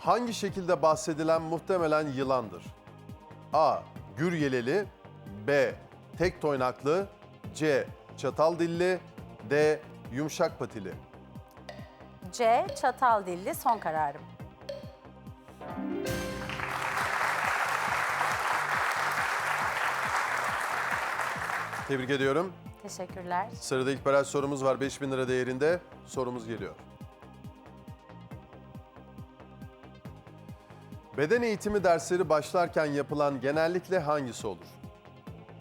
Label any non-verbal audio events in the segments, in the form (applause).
hangi şekilde bahsedilen muhtemelen yılandır? A. Gür yeleli B. Tek toynaklı C. Çatal dilli D. Yumuşak patili C. Çatal dilli son kararım. Tebrik ediyorum. Teşekkürler. Sırada ilk baraj sorumuz var 5000 lira değerinde. Sorumuz geliyor. Beden eğitimi dersleri başlarken yapılan genellikle hangisi olur?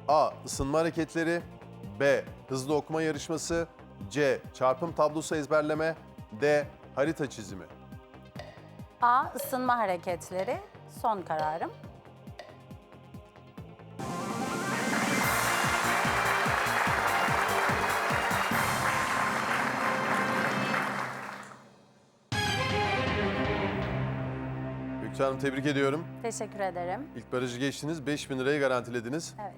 A. Isınma hareketleri B. Hızlı okuma yarışması C. Çarpım tablosu ezberleme D. Harita çizimi A. ısınma hareketleri son kararım. Gökçe Hanım tebrik ediyorum. Teşekkür ederim. İlk barajı geçtiniz 5000 lirayı garantilediniz. Evet.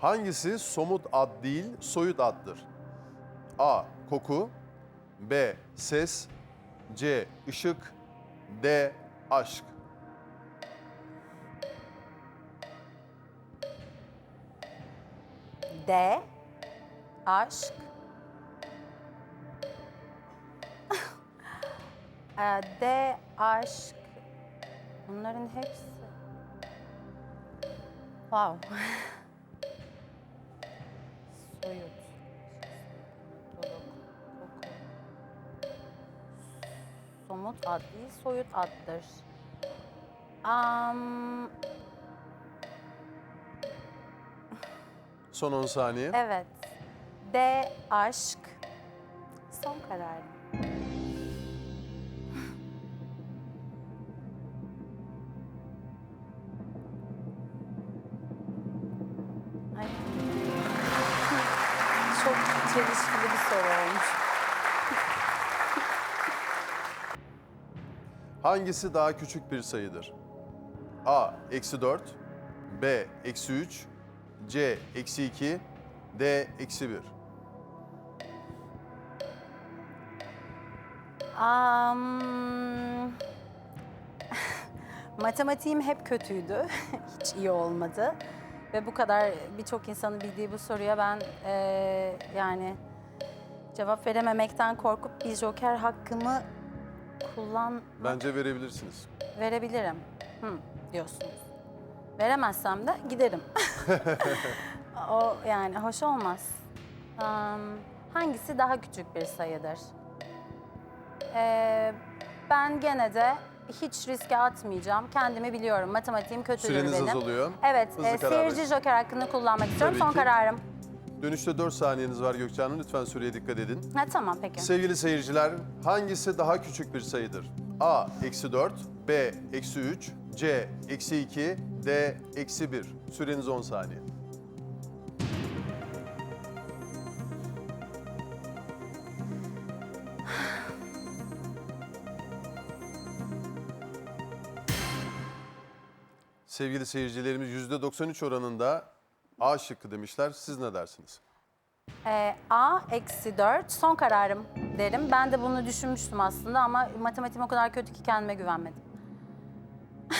Hangisi somut ad değil, soyut addır? A. Koku B. Ses C. Işık D. Aşk D. Aşk. D. Aşk. Bunların hepsi. Wow. (laughs) Soyut. Doluk. Koku. Somut ad değil, soyut addır. Am, Son 10 saniye. Evet. D aşk. Son karar. Çelişkili bir soru olmuş. Hangisi daha küçük bir sayıdır? A. Eksi 4 B. Eksi 3 C. Eksi 2 D. Eksi 1 Am, (laughs) matematiğim hep kötüydü. (laughs) Hiç iyi olmadı. Ve bu kadar birçok insanın bildiği bu soruya ben eee, yani cevap verememekten korkup bir joker hakkımı kullan Bence verebilirsiniz. verebilirim. Hı, diyorsunuz. Veremezsem de giderim. (laughs) o yani hoş olmaz. Am, hangisi daha küçük bir sayıdır? Ee, ben gene de hiç riske atmayacağım. Kendimi biliyorum. Matematiğim kötüdür Süreniz benim. azalıyor. Evet, Hızlı e, karar seyirci verin. joker hakkını kullanmak istiyorum. Tabii Son ki. kararım. Dönüşte 4 saniyeniz var Gökçe Hanım. Lütfen süreye dikkat edin. Ha, tamam peki. Sevgili seyirciler, hangisi daha küçük bir sayıdır? A. Eksi 4 B. Eksi 3 C. Eksi 2 D. Eksi 1 Süreniz 10 saniye. Sevgili seyircilerimiz %93 oranında A şıkkı demişler. Siz ne dersiniz? Ee, A eksi 4 son kararım derim. Ben de bunu düşünmüştüm aslında ama matematiğim o kadar kötü ki kendime güvenmedim. (laughs)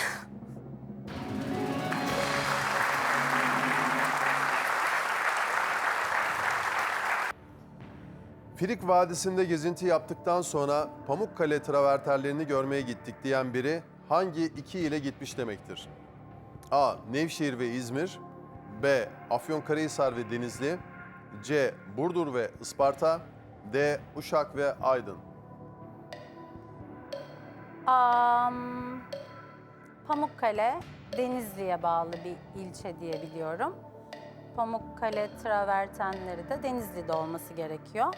Filik Vadisi'nde gezinti yaptıktan sonra Pamukkale travertenlerini görmeye gittik diyen biri hangi iki ile gitmiş demektir? A. Nevşehir ve İzmir B. Afyonkarahisar ve Denizli C. Burdur ve Isparta D. Uşak ve Aydın Am, Pamukkale Denizli'ye bağlı bir ilçe diye biliyorum. Pamukkale travertenleri de Denizli'de olması gerekiyor.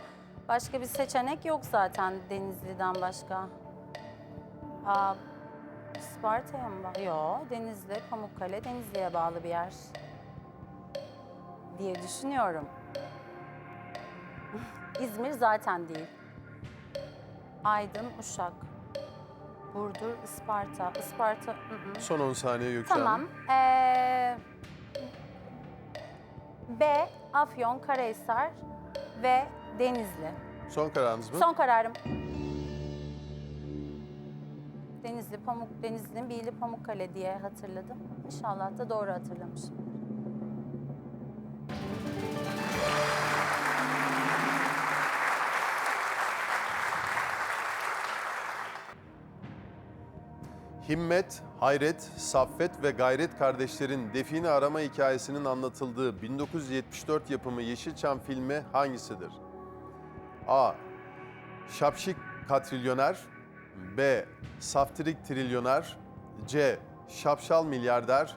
Başka bir seçenek yok zaten Denizli'den başka. Aa, Isparta'ya mı bağlı? Yok, Denizli, Pamukkale, Denizli'ye bağlı bir yer diye düşünüyorum. (laughs) İzmir zaten değil. Aydın, Uşak. Burdur, Isparta. Isparta, ı ı. Son 10 saniye Gökçe Tamam. Hanım. Ee, B, Afyon, Karahisar ve Denizli. Son kararınız mı? Son kararım. Denizli, Pamuk, Denizli'nin bir ili Pamukkale diye hatırladım. İnşallah da doğru hatırlamışım. Himmet, Hayret, Saffet ve Gayret kardeşlerin define arama hikayesinin anlatıldığı 1974 yapımı Yeşilçam filmi hangisidir? A. Şapşik Katrilyoner B. Saftirik Trilyoner C. Şapşal Milyarder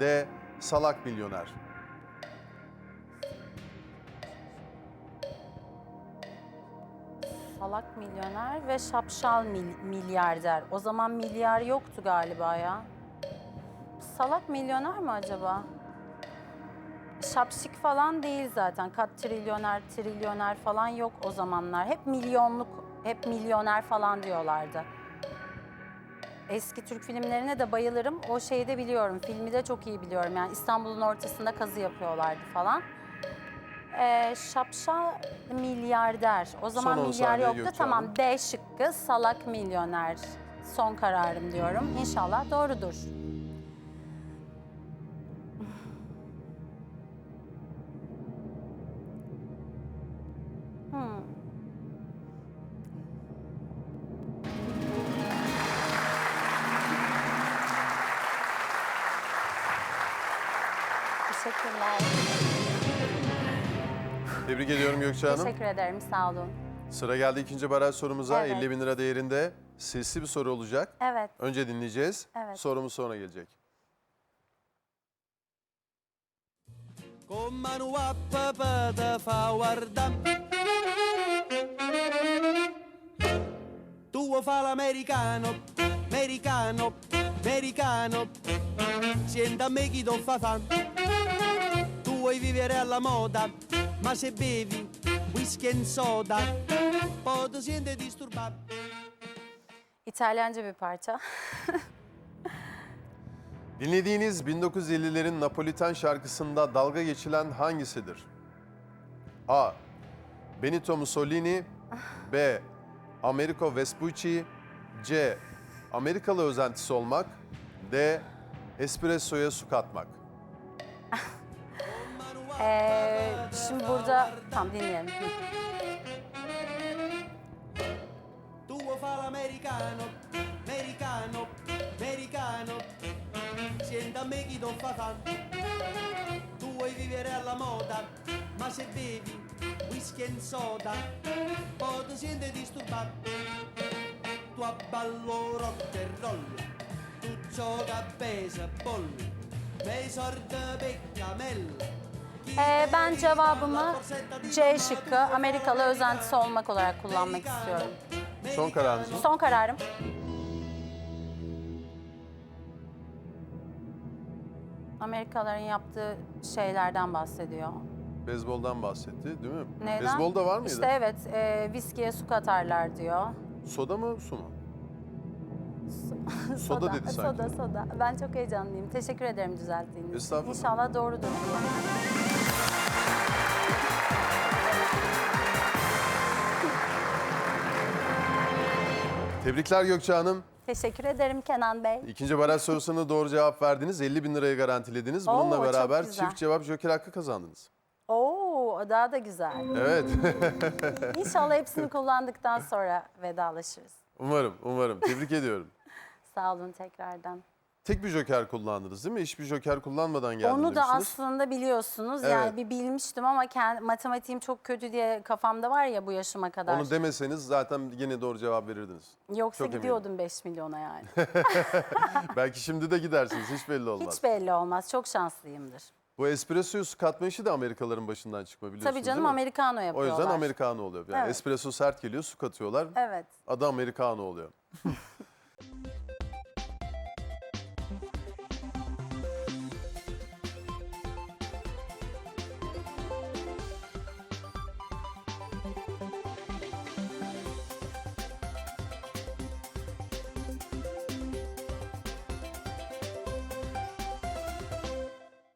D. Salak Milyoner Salak milyoner ve şapşal mil- milyarder. O zaman milyar yoktu galiba ya. Salak milyoner mi acaba? Şapşik falan değil zaten. Kat trilyoner, trilyoner falan yok o zamanlar. Hep milyonluk, hep milyoner falan diyorlardı. Eski Türk filmlerine de bayılırım. O şeyi de biliyorum. Filmi de çok iyi biliyorum. Yani İstanbul'un ortasında kazı yapıyorlardı falan. Ee, şapşal milyarder. O zaman Son on milyar saniye yoktu. Gökçe Tamam. D şıkkı salak milyoner. Son kararım diyorum. İnşallah doğrudur. Teşekkürler. Tebrik ediyorum Gökçe Hanım. Teşekkür ederim. Sağ olun. Sıra geldi ikinci baraj sorumuza. Evet. 50 bin lira değerinde sesli bir soru olacak. Evet. Önce dinleyeceğiz. Evet. Sorumuz sonra gelecek. Con mano a papà te fa guardare Tu vuoi fa l'americano, americano, americano Senta a me chi ti fa fan vuoi vivere alla moda, ma se bevi whisky e soda Poi ti senti disturbato İtalyanca bir parça. (laughs) Dinlediğiniz 1950'lerin Napoliten şarkısında dalga geçilen hangisidir? A. Benito Mussolini B. Americo Vespucci C. Amerikalı özentisi olmak D. Espressoya su katmak (laughs) Ee, şimdi burada tam dinleyelim. Tu vuoi fa l'americano, americano, americano. Senta me chi fa fan Tu vuoi vivere alla moda, ma se bevi whisky e soda Poi ti senti disturbato. Tu abballo rock and roll Tu gioca a baseball Nei sordi peccamella Ee, ben cevabımı C şıkkı Amerikalı özentisi olmak olarak kullanmak istiyorum. Son kararınız mı? Son kararım. Amerikalıların yaptığı şeylerden bahsediyor. Beyzboldan bahsetti değil mi? Neden? Beyzbolda var mıydı? İşte evet, e, viskiye su katarlar diyor. Soda mı su mu? (laughs) Soda dedi sanki. Soda, soda. Ben çok heyecanlıyım. Teşekkür ederim düzelttiğiniz için. Estağfurullah. İnşallah doğrudur diye. Tebrikler Gökçe Hanım. Teşekkür ederim Kenan Bey. İkinci baraj sorusuna doğru cevap verdiniz. 50 bin lirayı garantilediniz. Bununla Oo, çok beraber güzel. çift cevap joker hakkı kazandınız. Oo, daha da güzel. Evet. (laughs) İnşallah hepsini kullandıktan sonra vedalaşırız. umarım, umarım. Tebrik ediyorum. Sağ olun tekrardan. Tek bir joker kullandınız değil mi? Hiçbir joker kullanmadan geldin Onu da demiştiniz. aslında biliyorsunuz. Evet. Yani bir bilmiştim ama kendi, matematiğim çok kötü diye kafamda var ya bu yaşıma kadar. Onu demeseniz zaten yine doğru cevap verirdiniz. Yoksa çok gidiyordum 5 milyona yani. (laughs) Belki şimdi de gidersiniz. Hiç belli olmaz. Hiç belli olmaz. Çok şanslıyımdır. Bu espressoyu su katma işi de Amerikalıların başından çıkma biliyorsunuz Tabii canım değil mi? Americano O yapıyorlar. yüzden Americano oluyor. Yani Evet. espresso sert geliyor, su katıyorlar. Evet. Adı Americano oluyor. (laughs)